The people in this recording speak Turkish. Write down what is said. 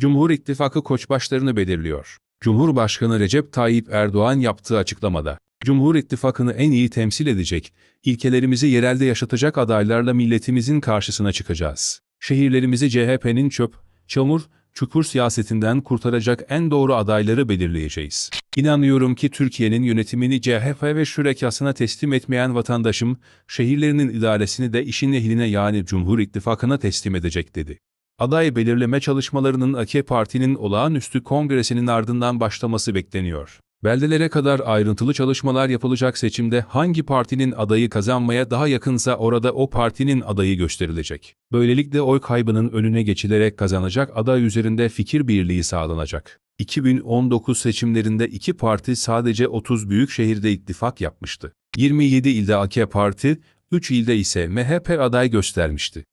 Cumhur İttifakı koçbaşlarını belirliyor. Cumhurbaşkanı Recep Tayyip Erdoğan yaptığı açıklamada, Cumhur İttifakı'nı en iyi temsil edecek, ilkelerimizi yerelde yaşatacak adaylarla milletimizin karşısına çıkacağız. Şehirlerimizi CHP'nin çöp, çamur, çukur siyasetinden kurtaracak en doğru adayları belirleyeceğiz. İnanıyorum ki Türkiye'nin yönetimini CHP ve şürekasına teslim etmeyen vatandaşım, şehirlerinin idaresini de işin ehline yani Cumhur İttifakı'na teslim edecek dedi. Aday belirleme çalışmalarının AK Parti'nin olağanüstü kongresinin ardından başlaması bekleniyor. Beldelere kadar ayrıntılı çalışmalar yapılacak seçimde hangi partinin adayı kazanmaya daha yakınsa orada o partinin adayı gösterilecek. Böylelikle oy kaybının önüne geçilerek kazanacak aday üzerinde fikir birliği sağlanacak. 2019 seçimlerinde iki parti sadece 30 büyük şehirde ittifak yapmıştı. 27 ilde AK Parti, 3 ilde ise MHP aday göstermişti.